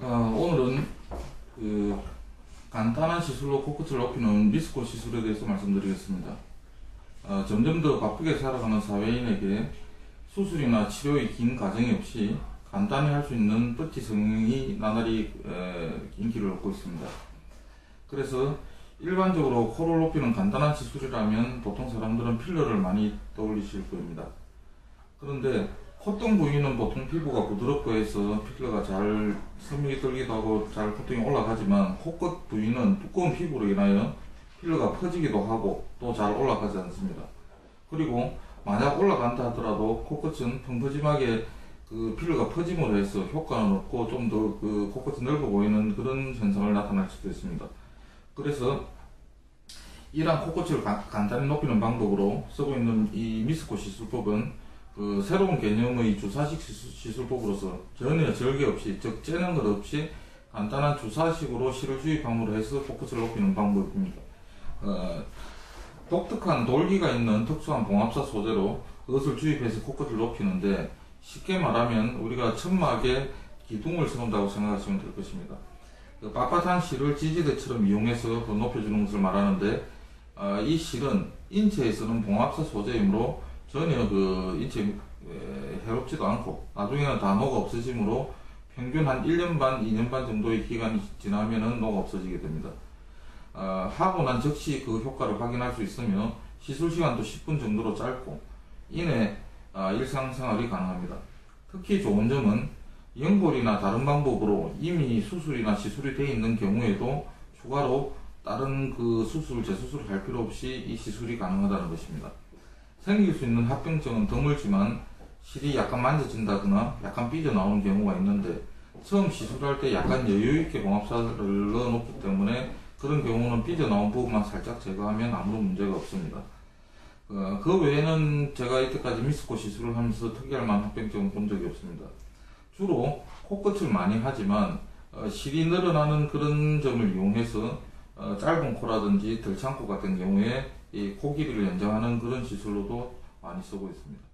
어, 오늘은 그 간단한 시술로 코끝을 높이는 미스코 시술에 대해서 말씀드리겠습니다. 어, 점점 더 바쁘게 살아가는 사회인에게 수술이나 치료의 긴 과정이 없이 간단히 할 수 있는 뻗치 성형이 나날이 에, 인기를 얻고 있습니다. 그래서 일반적으로 코를 높이는 간단한 시술이라면 보통 사람들은 필러를 많이 떠올리실 겁니다. 그런데 콧등 부위는 보통 피부가 부드럽고 해서 필러가 잘 섬유가 들기도 하고 잘 콧등이 올라가지만 코끝 부위는 두꺼운 피부로 인하여 필러가 퍼지기도 하고 또 잘 올라가지 않습니다. 그리고 만약 올라간다 하더라도 코끝은 펑퍼짐하게 그 필러가 퍼짐으로 해서 효과는 없고 좀 더 그 코끝이 넓어 보이는 그런 현상을 나타낼 수도 있습니다. 그래서 이러한 코끝을 가- 간단히 높이는 방법으로 쓰고 있는 이 미스코 시술법은 그 새로운 개념의 주사식 시술, 시술 법으로서 전혀 절개 없이 즉 째는 것 없이 간단한 주사식으로 실을 주입함으로 해서 코끝을 높이는 방법입니다. 어, 독특한 돌기가 있는 특수한 봉합사 소재로 그것을 주입해서 코끝을 높이는데 쉽게 말하면 우리가 천막에 기둥을 세운다고 생각하시면 될 것입니다. 그 빳빳한 실을 지지대처럼 이용해서 그 높여주는 것을 말하는데 아, 이 실은 인체에 쓰는 봉합사 소재이므로 전혀 그 인체에 해롭지도 않고 나중에는 다 녹아 없어지므로 평균 한 1년 반, 2년 반 정도의 기간이 지나면은 녹아 없어지게 됩니다. 아, 하고 난 즉시 그 효과를 확인할 수 있으며 시술 시간도 10분 정도로 짧고 이내 아, 일상생활이 가능합니다. 특히 좋은 점은 연골이나 다른 방법으로 이미 수술이나 시술이 되어 있는 경우에도 추가로 다른 그 수술, 재수술을 할 필요 없이 이 시술이 가능하다는 것입니다. 생길 수 있는 합병증은 드물지만 실이 약간 만져진다거나 약간 삐져나오는 경우가 있는데 처음 시술할 때 약간 여유있게 봉합사를 넣어놓기 때문에 그런 경우는 삐져나온 부분만 살짝 제거하면 아무런 문제가 없습니다. 어, 그 외에는 제가 이때까지 미스코 시술을 하면서 특이할 만한 합병증은 본 적이 없습니다. 주로 코끝을 많이 하지만 어, 실이 늘어나는 그런 점을 이용해서 어, 짧은 코라든지 들창코 같은 경우에 이 코 길이를 연장하는 그런 시술로도 많이 쓰고 있습니다.